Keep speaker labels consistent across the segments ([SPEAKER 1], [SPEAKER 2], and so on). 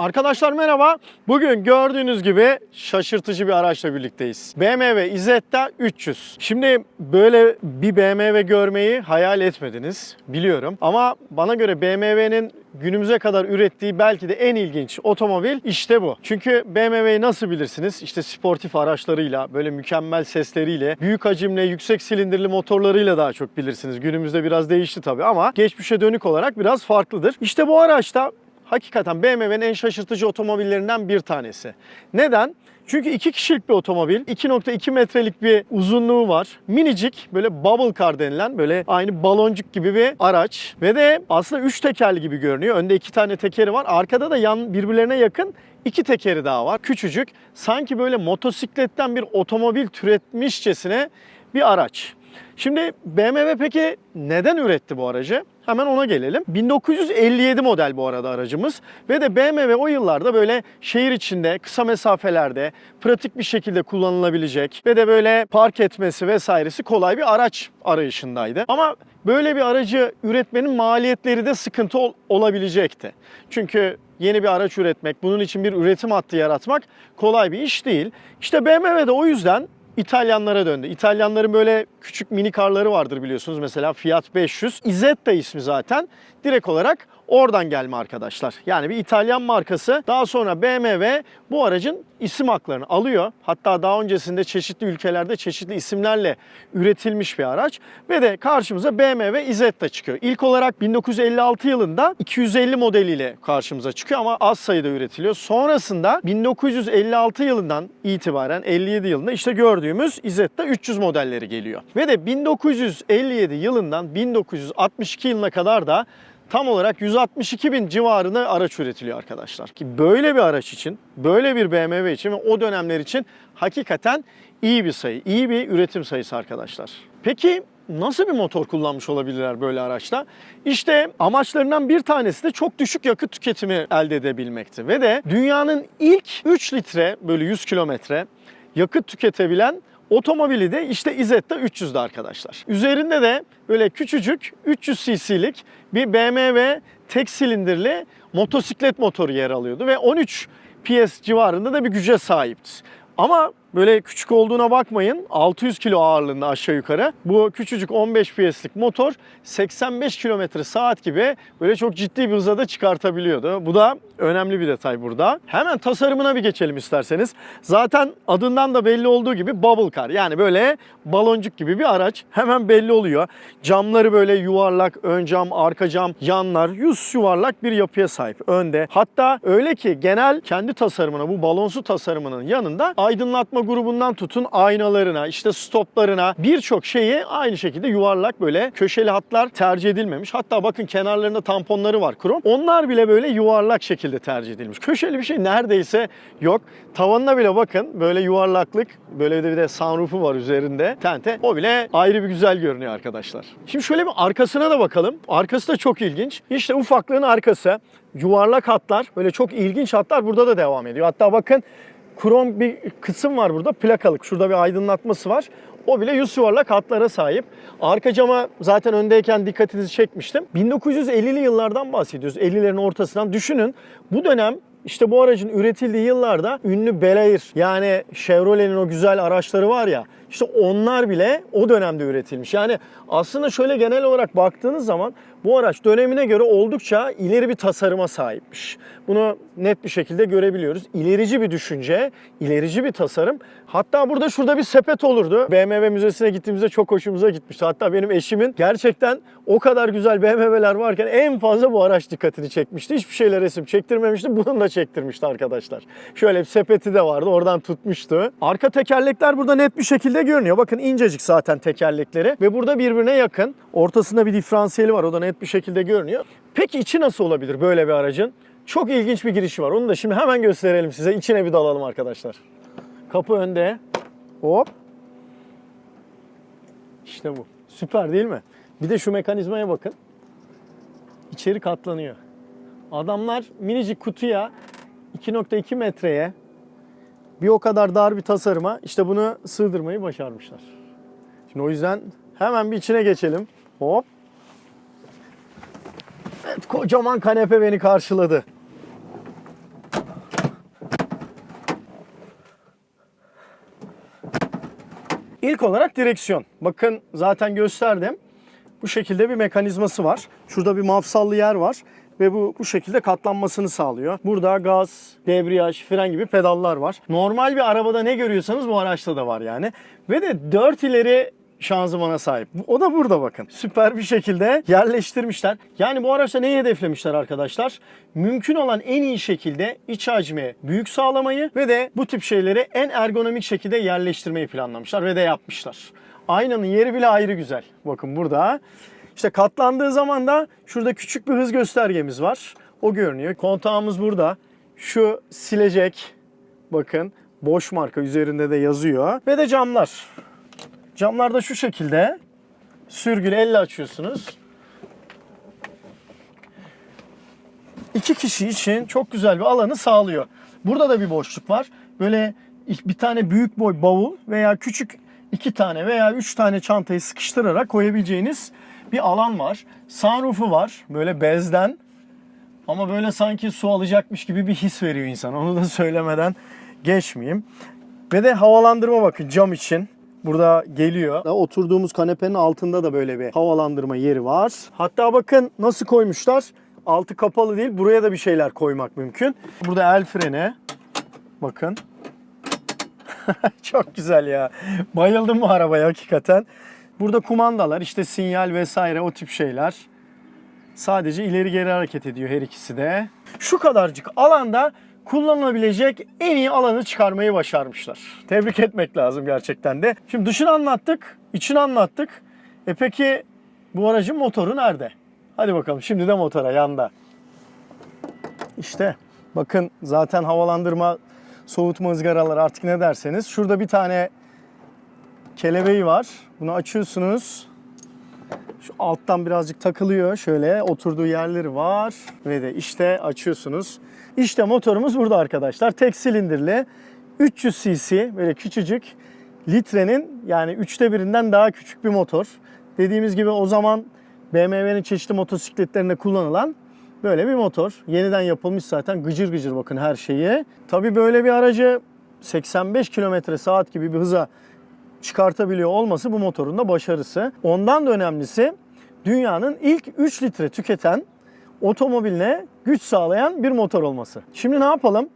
[SPEAKER 1] Arkadaşlar merhaba. Bugün gördüğünüz gibi şaşırtıcı bir araçla birlikteyiz. BMW Isetta 300. Şimdi böyle bir BMW görmeyi hayal etmediniz biliyorum. Ama bana göre BMW'nin günümüze kadar ürettiği belki de en ilginç otomobil işte bu. Çünkü BMW'yi nasıl bilirsiniz? İşte sportif araçlarıyla, böyle mükemmel sesleriyle, büyük hacimli, yüksek silindirli motorlarıyla daha çok bilirsiniz. Günümüzde biraz değişti tabii ama geçmişe dönük olarak biraz farklıdır. İşte bu araçta hakikaten BMW'nin en şaşırtıcı otomobillerinden bir tanesi. Neden? Çünkü iki kişilik bir otomobil, 2.2 metrelik bir uzunluğu var. Minicik böyle bubble car denilen böyle aynı baloncuk gibi bir araç. Ve de aslında üç tekerli gibi görünüyor. Önde iki tane tekeri var. Arkada da yan birbirlerine yakın iki tekeri daha var. Küçücük. Sanki böyle motosikletten bir otomobil türetmişçesine bir araç. Şimdi BMW peki neden üretti bu aracı? Hemen ona gelelim. 1957 model bu arada aracımız ve de BMW o yıllarda böyle şehir içinde kısa mesafelerde pratik bir şekilde kullanılabilecek ve de böyle park etmesi vesairesi kolay bir araç arayışındaydı. Ama böyle bir aracı üretmenin maliyetleri de sıkıntı ol- olabilecekti. Çünkü yeni bir araç üretmek, bunun için bir üretim hattı yaratmak kolay bir iş değil. İşte BMW de o yüzden İtalyanlara döndü. İtalyanların böyle küçük mini karları vardır biliyorsunuz. Mesela Fiat 500. Isetta ismi zaten. Direkt olarak oradan gelme arkadaşlar. Yani bir İtalyan markası. Daha sonra BMW bu aracın isim haklarını alıyor. Hatta daha öncesinde çeşitli ülkelerde çeşitli isimlerle üretilmiş bir araç. Ve de karşımıza BMW Isetta çıkıyor. İlk olarak 1956 yılında 250 modeliyle karşımıza çıkıyor ama az sayıda üretiliyor. Sonrasında 1956 yılından itibaren 57 yılında işte gördüğümüz Isetta 300 modelleri geliyor. Ve de 1957 yılından 1962 yılına kadar da tam olarak 162 bin civarında araç üretiliyor arkadaşlar. Ki böyle bir araç için, böyle bir BMW için ve o dönemler için hakikaten iyi bir sayı, iyi bir üretim sayısı arkadaşlar. Peki nasıl bir motor kullanmış olabilirler böyle araçta? İşte amaçlarından bir tanesi de çok düşük yakıt tüketimi elde edebilmekti. Ve de dünyanın ilk 3 litre böyle 100 kilometre yakıt tüketebilen Otomobili de işte Isetta 300'de arkadaşlar. Üzerinde de böyle küçücük 300 cc'lik bir BMW tek silindirli motosiklet motoru yer alıyordu ve 13 PS civarında da bir güce sahipti. Ama böyle küçük olduğuna bakmayın 600 kilo ağırlığında aşağı yukarı. Bu küçücük 15 PS'lik motor 85 km saat gibi böyle çok ciddi bir hıza da çıkartabiliyordu. Bu da önemli bir detay burada. Hemen tasarımına bir geçelim isterseniz. Zaten adından da belli olduğu gibi bubble car yani böyle baloncuk gibi bir araç. Hemen belli oluyor. Camları böyle yuvarlak, ön cam, arka cam, yanlar yüz yuvarlak bir yapıya sahip önde. Hatta öyle ki genel kendi tasarımına bu balonsu tasarımının yanında aydınlatma grubundan tutun aynalarına, işte stoplarına birçok şeyi aynı şekilde yuvarlak böyle köşeli hatlar tercih edilmemiş. Hatta bakın kenarlarında tamponları var krom. Onlar bile böyle yuvarlak şekilde tercih edilmiş. Köşeli bir şey neredeyse yok. Tavanına bile bakın böyle yuvarlaklık. Böyle de bir de sunroofu var üzerinde. Tente. O bile ayrı bir güzel görünüyor arkadaşlar. Şimdi şöyle bir arkasına da bakalım. Arkası da çok ilginç. İşte ufaklığın arkası. Yuvarlak hatlar. Böyle çok ilginç hatlar burada da devam ediyor. Hatta bakın krom bir kısım var burada plakalık. Şurada bir aydınlatması var. O bile yüz yuvarlak hatlara sahip. Arka cama zaten öndeyken dikkatinizi çekmiştim. 1950'li yıllardan bahsediyoruz. 50'lerin ortasından. Düşünün bu dönem işte bu aracın üretildiği yıllarda ünlü Bel Air yani Chevrolet'in o güzel araçları var ya işte onlar bile o dönemde üretilmiş. Yani aslında şöyle genel olarak baktığınız zaman bu araç dönemine göre oldukça ileri bir tasarıma sahipmiş. Bunu net bir şekilde görebiliyoruz. İlerici bir düşünce, ilerici bir tasarım. Hatta burada şurada bir sepet olurdu. BMW Müzesi'ne gittiğimizde çok hoşumuza gitmişti. Hatta benim eşimin gerçekten o kadar güzel BMW'ler varken en fazla bu araç dikkatini çekmişti. Hiçbir şeyle resim çektirmemişti. Bunun da çektirmişti arkadaşlar. Şöyle bir sepeti de vardı. Oradan tutmuştu. Arka tekerlekler burada net bir şekilde görünüyor. Bakın incecik zaten tekerlekleri. Ve burada birbirine yakın. Ortasında bir diferansiyeli var. O da net bir şekilde görünüyor. Peki içi nasıl olabilir böyle bir aracın? Çok ilginç bir girişi var. Onu da şimdi hemen gösterelim size. İçine bir dalalım arkadaşlar. Kapı önde. Hop. İşte bu. Süper değil mi? Bir de şu mekanizmaya bakın. İçeri katlanıyor. Adamlar minicik kutuya 2.2 metreye bir o kadar dar bir tasarıma işte bunu sığdırmayı başarmışlar. Şimdi o yüzden hemen bir içine geçelim. Hop. Evet kocaman kanepe beni karşıladı. İlk olarak direksiyon. Bakın zaten gösterdim. Bu şekilde bir mekanizması var. Şurada bir mafsallı yer var ve bu bu şekilde katlanmasını sağlıyor. Burada gaz, debriyaj, fren gibi pedallar var. Normal bir arabada ne görüyorsanız bu araçta da var yani. Ve de 4 ileri şanzımana sahip. O da burada bakın. Süper bir şekilde yerleştirmişler. Yani bu araçta neyi hedeflemişler arkadaşlar? Mümkün olan en iyi şekilde iç hacmi büyük sağlamayı ve de bu tip şeyleri en ergonomik şekilde yerleştirmeyi planlamışlar ve de yapmışlar. Aynanın yeri bile ayrı güzel. Bakın burada. İşte katlandığı zaman da şurada küçük bir hız göstergemiz var. O görünüyor. Kontağımız burada. Şu silecek. Bakın boş marka üzerinde de yazıyor. Ve de camlar. Camlar da şu şekilde. Sürgülü elle açıyorsunuz. İki kişi için çok güzel bir alanı sağlıyor. Burada da bir boşluk var. Böyle bir tane büyük boy bavul veya küçük iki tane veya üç tane çantayı sıkıştırarak koyabileceğiniz bir alan var. Sunroof'u var. Böyle bezden ama böyle sanki su alacakmış gibi bir his veriyor insan. Onu da söylemeden geçmeyeyim. Ve de havalandırma bakın cam için. Burada geliyor. Oturduğumuz kanepenin altında da böyle bir havalandırma yeri var. Hatta bakın nasıl koymuşlar. Altı kapalı değil. Buraya da bir şeyler koymak mümkün. Burada el freni. Bakın. Çok güzel ya. Bayıldım bu arabaya hakikaten. Burada kumandalar, işte sinyal vesaire o tip şeyler. Sadece ileri geri hareket ediyor her ikisi de. Şu kadarcık alanda kullanılabilecek en iyi alanı çıkarmayı başarmışlar. Tebrik etmek lazım gerçekten de. Şimdi dışını anlattık, içini anlattık. E peki bu aracın motoru nerede? Hadi bakalım şimdi de motora yanda. İşte bakın zaten havalandırma, soğutma ızgaraları artık ne derseniz. Şurada bir tane kelebeği var. Bunu açıyorsunuz. Şu alttan birazcık takılıyor. Şöyle oturduğu yerleri var. Ve de işte açıyorsunuz. İşte motorumuz burada arkadaşlar. Tek silindirli. 300 cc böyle küçücük. Litrenin yani üçte birinden daha küçük bir motor. Dediğimiz gibi o zaman BMW'nin çeşitli motosikletlerinde kullanılan böyle bir motor. Yeniden yapılmış zaten gıcır gıcır bakın her şeyi. Tabii böyle bir aracı 85 km saat gibi bir hıza çıkartabiliyor olması bu motorun da başarısı. Ondan da önemlisi dünyanın ilk 3 litre tüketen otomobiline güç sağlayan bir motor olması. Şimdi ne yapalım?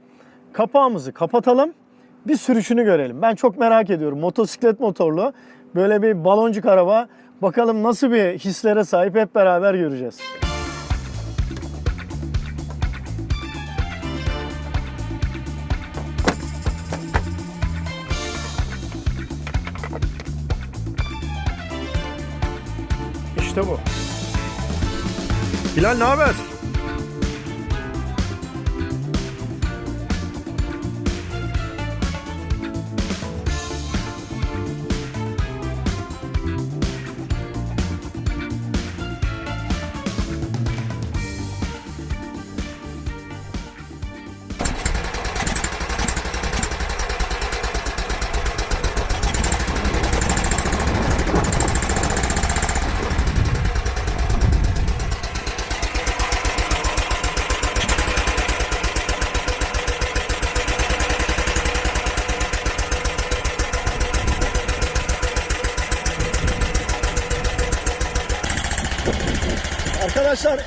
[SPEAKER 1] Kapağımızı kapatalım. Bir sürüşünü görelim. Ben çok merak ediyorum. Motosiklet motorlu böyle bir baloncuk araba. Bakalım nasıl bir hislere sahip hep beraber göreceğiz. İşte bu. Bilal ne haber?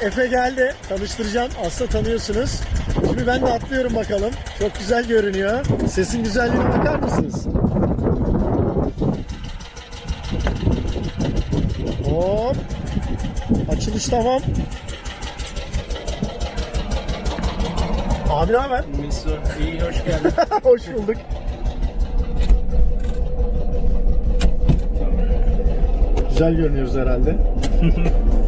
[SPEAKER 1] Efe geldi. Tanıştıracağım. Aslında tanıyorsunuz. Şimdi ben de atlıyorum bakalım. Çok güzel görünüyor. Sesin güzelliğine bakar mısınız? Hop. Açılış tamam. Abi ne haber?
[SPEAKER 2] Mesut, iyi hoş geldin.
[SPEAKER 1] Hoş bulduk. Güzel görünüyoruz herhalde.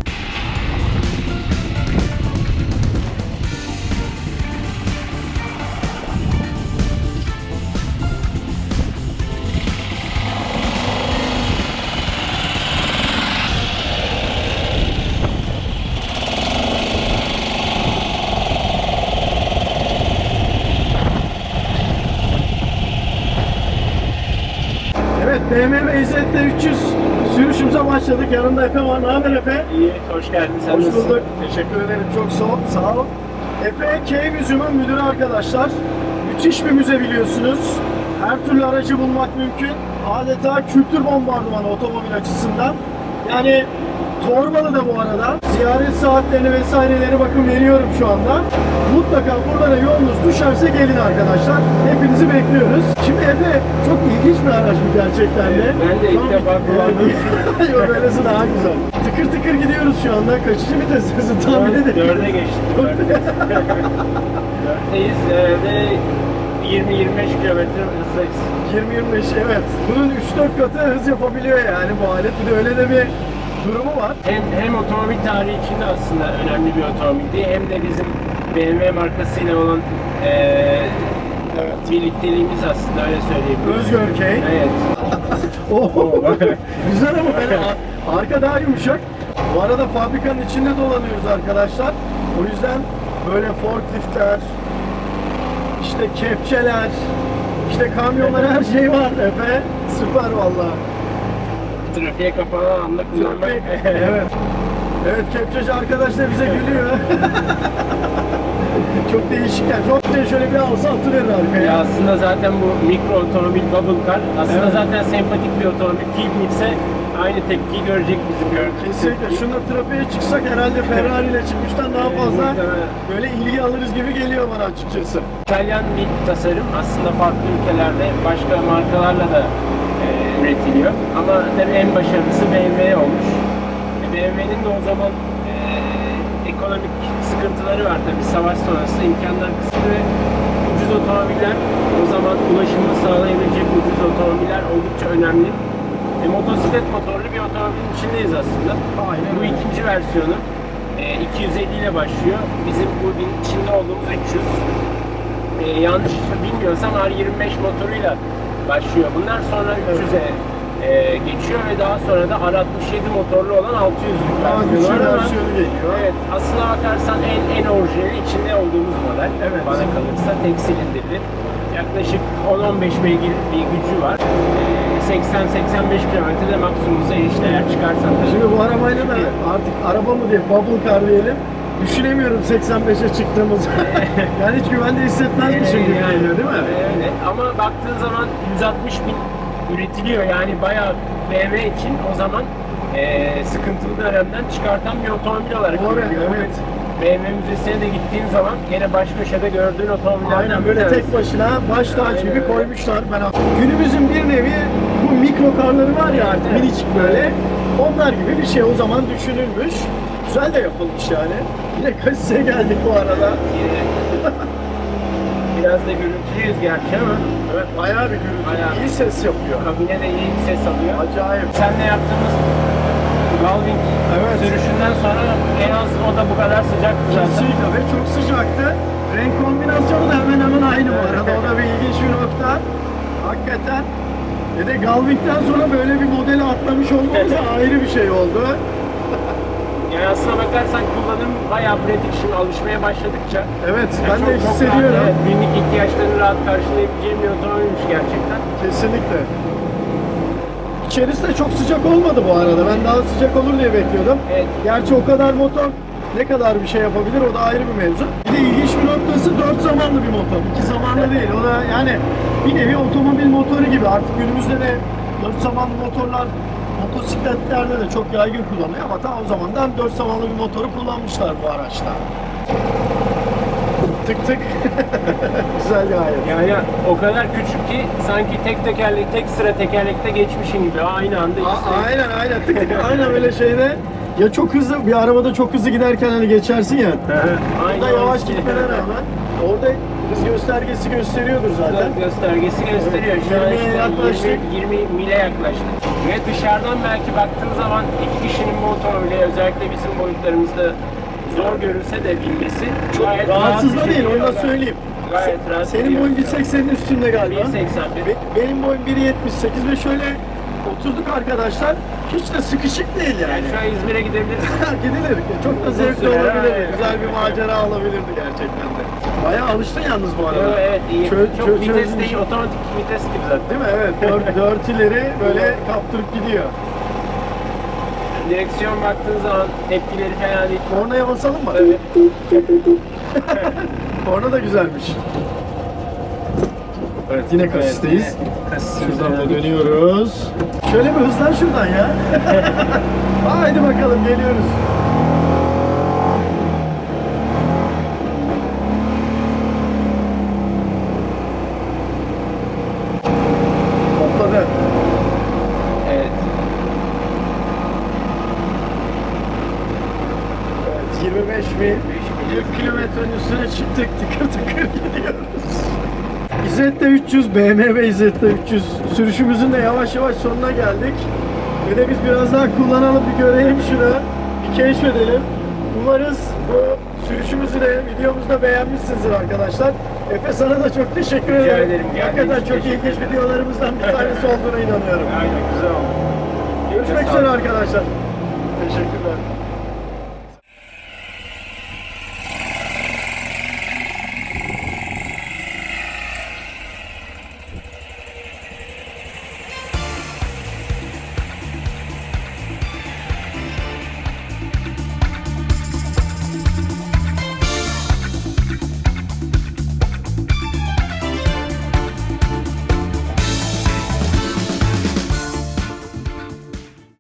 [SPEAKER 1] BMW İzzet'te 300 sürüşümüze başladık. Yanımda Efe var. Ne haber Efe?
[SPEAKER 2] iyi, hoş geldin. Sen
[SPEAKER 1] Hoş
[SPEAKER 2] nasılsın?
[SPEAKER 1] bulduk. Teşekkür ederim. Çok sağ ol. Sağ ol. Efe K Müzüm'ün müdürü arkadaşlar. Müthiş bir müze biliyorsunuz. Her türlü aracı bulmak mümkün. adeta kültür bombardımanı otomobil açısından. Yani Torbalı da bu arada. Ziyaret saatlerini vesaireleri bakın veriyorum şu anda. Mutlaka buralara yolunuz düşerse gelin arkadaşlar. Hepinizi bekliyoruz. Şimdi Efe çok ilginç bir araç bu gerçekten de.
[SPEAKER 2] Ben de ilk defa kullandım.
[SPEAKER 1] Yok böylesi daha güzel. Tıkır tıkır gidiyoruz şu anda. Kaçıncı vites hızı tahmin edin.
[SPEAKER 2] Dörde geçtik. Dörde. Dörtteyiz. Ee, ve 20-25 kilometre hızdayız.
[SPEAKER 1] 20-25 evet. Bunun 3-4 katı hız yapabiliyor yani bu alet. Bir de öyle de bir durumu var.
[SPEAKER 2] Hem, hem otomobil tarihi içinde aslında önemli bir otomobildi hem de bizim BMW markasıyla olan eee birlikteliğimiz aslında öyle söyleyebiliriz.
[SPEAKER 1] Özgörkey.
[SPEAKER 2] Evet.
[SPEAKER 1] Oo. Güzel ama böyle ar- arka daha yumuşak. Bu arada fabrikanın içinde dolanıyoruz arkadaşlar. O yüzden böyle forkliftler, işte kepçeler, işte kamyonlar her şey var Efe. Süper vallahi.
[SPEAKER 2] Trafiğe kapanan anda kullanmak.
[SPEAKER 1] Evet. Evet kepçeci arkadaş da bize gülüyor. Çok değişik yani. Çok da şöyle bir alsa atıverir arkaya.
[SPEAKER 2] Ya aslında zaten bu mikro otomobil bubble car aslında
[SPEAKER 1] Evet.
[SPEAKER 2] zaten sempatik bir otomobil. Kibnitse aynı tepkiyi görecek bizim gördüğümüz
[SPEAKER 1] Kesinlikle. Şununla trafiğe çıksak herhalde Ferrari ile çıkmıştan daha fazla böyle ilgi alırız gibi geliyor bana açıkçası.
[SPEAKER 2] İtalyan bir tasarım aslında farklı ülkelerde başka markalarla da üretiliyor. Ama tabii en başarılısı BMW olmuş. E, BMW'nin de o zaman e, ekonomik sıkıntıları var tabii savaş sonrası imkanlar kısıtlı ve ucuz otomobiller o zaman ulaşımını sağlayabilecek ucuz otomobiller oldukça önemli. E, motosiklet motorlu bir otomobilin içindeyiz aslında.
[SPEAKER 1] Aynen
[SPEAKER 2] Bu ikinci versiyonu. E, 250 ile başlıyor. Bizim bugün içinde olduğumuz 300 e, yanlış bilmiyorsam R25 motoruyla başlıyor. Bunlar sonra 300'e e, geçiyor ve daha sonra da R67 motorlu olan 600'lük
[SPEAKER 1] Daha
[SPEAKER 2] versiyonu var ama
[SPEAKER 1] geliyor.
[SPEAKER 2] evet aslına bakarsan en en orijinali içinde olduğumuz model.
[SPEAKER 1] Evet.
[SPEAKER 2] Bana kalırsa tek silindirli. Yaklaşık 10-15 beygir bir gücü var. E, 80-85 kilometrede maksimum hıza erişteler çıkarsan.
[SPEAKER 1] Şimdi bu arabayla da artık araba mı diye bubble car diyelim. Düşünemiyorum 85'e çıktığımızı. yani hiç güvende hissetmezmişim gibi
[SPEAKER 2] Yani,
[SPEAKER 1] geliyor değil mi?
[SPEAKER 2] Evet ama baktığın zaman 160 bin üretiliyor yani bayağı BMW için o zaman eee sıkıntılı dönemden çıkartan bir otomobil olarak
[SPEAKER 1] Doğru,
[SPEAKER 2] görülüyor.
[SPEAKER 1] evet.
[SPEAKER 2] BMW müzesine de gittiğin zaman yine baş köşede gördüğün otomobillerden
[SPEAKER 1] Aynen böyle tek başına baş
[SPEAKER 2] Aynen
[SPEAKER 1] gibi
[SPEAKER 2] öyle.
[SPEAKER 1] koymuşlar. Ben günümüzün bir nevi bu mikro karları var ya artık
[SPEAKER 2] Evet.
[SPEAKER 1] minicik böyle. Onlar gibi bir şey o zaman düşünülmüş. Güzel de yapılmış yani. Yine kasiseye geldik bu arada.
[SPEAKER 2] Biraz da gürültülüyüz gerçi ama
[SPEAKER 1] Evet bayağı bir gürültü.
[SPEAKER 2] Bayağı.
[SPEAKER 1] İyi ses yapıyor.
[SPEAKER 2] kabine de iyi bir ses alıyor.
[SPEAKER 1] Acayip.
[SPEAKER 2] Senle yaptığımız Galving
[SPEAKER 1] Evet.
[SPEAKER 2] sürüşünden sonra en az o da bu kadar sıcaktı zaten.
[SPEAKER 1] Kesinlikle ve çok sıcaktı. Renk kombinasyonu da hemen hemen aynı bu arada. O da bir ilginç bir nokta. Hakikaten. Ve de Galving'den sonra böyle bir modeli atlamış olmamız ayrı bir şey oldu.
[SPEAKER 2] Yani aslına bakarsan kullanım bayağı pratik şimdi alışmaya başladıkça.
[SPEAKER 1] Evet
[SPEAKER 2] Yani
[SPEAKER 1] ben
[SPEAKER 2] çok-
[SPEAKER 1] de
[SPEAKER 2] çok
[SPEAKER 1] hissediyorum.
[SPEAKER 2] rahat, evet, günlük ihtiyaçlarını rahat karşılayabileceğim bir otomobilmiş gerçekten.
[SPEAKER 1] Kesinlikle. İçerisi de çok sıcak olmadı bu arada. Ben daha sıcak olur diye bekliyordum.
[SPEAKER 2] Evet.
[SPEAKER 1] Gerçi o kadar motor ne kadar bir şey yapabilir o da ayrı bir mevzu. Bir de ilginç bir noktası dört zamanlı bir motor. İki zamanlı değil. O da yani bir nevi otomobil motoru gibi. Artık günümüzde de dört zamanlı motorlar motosikletlerde de çok yaygın kullanılıyor ama ta o zamandan dört zamanlı bir motoru kullanmışlar bu araçta. Tık tık. Güzel gayet.
[SPEAKER 2] Yani o kadar küçük ki sanki tek tekerlek, tek sıra tekerlekte geçmişin gibi aynı anda
[SPEAKER 1] A-
[SPEAKER 2] ikisi.
[SPEAKER 1] aynen aynen tık tık aynen öyle şeyde ya çok hızlı bir arabada çok hızlı giderken hani geçersin ya. Burada yavaş gitmene rağmen orada hız göstergesi gösteriyordur zaten.
[SPEAKER 2] Göstergesi gösteriyor. Şu an
[SPEAKER 1] 20'ye
[SPEAKER 2] işte
[SPEAKER 1] yaklaştık.
[SPEAKER 2] 20, 20 mile yaklaştık. Ve dışarıdan belki baktığın zaman iki kişinin bu özellikle bizim boyutlarımızda zor görülse de binmesi
[SPEAKER 1] Çok
[SPEAKER 2] gayet
[SPEAKER 1] rahatsız
[SPEAKER 2] rahat
[SPEAKER 1] da değil onu da söyleyeyim.
[SPEAKER 2] Gayet rahat
[SPEAKER 1] Senin boyun 1.80'in üstünde galiba.
[SPEAKER 2] 1.81.
[SPEAKER 1] Be- benim boyum 1.78 ve şöyle oturduk arkadaşlar. Hiç de sıkışık değil yani.
[SPEAKER 2] Yani şu an İzmir'e gidebiliriz.
[SPEAKER 1] Gidilir. Çok da zevkli olabilirdi.
[SPEAKER 2] evet.
[SPEAKER 1] Güzel bir macera olabilirdi gerçekten de. Bayağı alıştın yalnız bu arada.
[SPEAKER 2] Yo, evet iyi.
[SPEAKER 1] Çö-
[SPEAKER 2] Çok
[SPEAKER 1] çö-
[SPEAKER 2] vites
[SPEAKER 1] çözmüş.
[SPEAKER 2] değil, otomatik vites gibi zaten.
[SPEAKER 1] Değil mi? Evet. Dört, dörtüleri böyle kaptırıp gidiyor.
[SPEAKER 2] Direksiyon baktığın zaman tepkileri fena değil.
[SPEAKER 1] Kornaya basalım mı?
[SPEAKER 2] Tabii.
[SPEAKER 1] Korna da güzelmiş. Evet yine kasisteyiz.
[SPEAKER 2] Kasisimizi
[SPEAKER 1] Şuradan da dönüyoruz. Şöyle bir hızlan şuradan ya. Haydi bakalım geliyoruz. Topladı.
[SPEAKER 2] Evet.
[SPEAKER 1] Evet 25 bin. 100 kilometrenin üstüne çıktık tıkır tıkır gidiyoruz. İzzette 300, BMW İzzette 300 sürüşümüzün de yavaş yavaş sonuna geldik. Ve de biz biraz daha kullanalım, bir görelim şunu, bir keşfedelim. Umarız bu sürüşümüzü de videomuzda beğenmişsinizdir arkadaşlar. Efe sana da çok teşekkür
[SPEAKER 2] Rica
[SPEAKER 1] ederim.
[SPEAKER 2] ederim. Geldiğin
[SPEAKER 1] Hakikaten çok
[SPEAKER 2] ederim.
[SPEAKER 1] videolarımızdan bir tanesi olduğuna inanıyorum.
[SPEAKER 2] Aynen güzel oldu.
[SPEAKER 1] Görüşmek üzere arkadaşlar. Teşekkürler.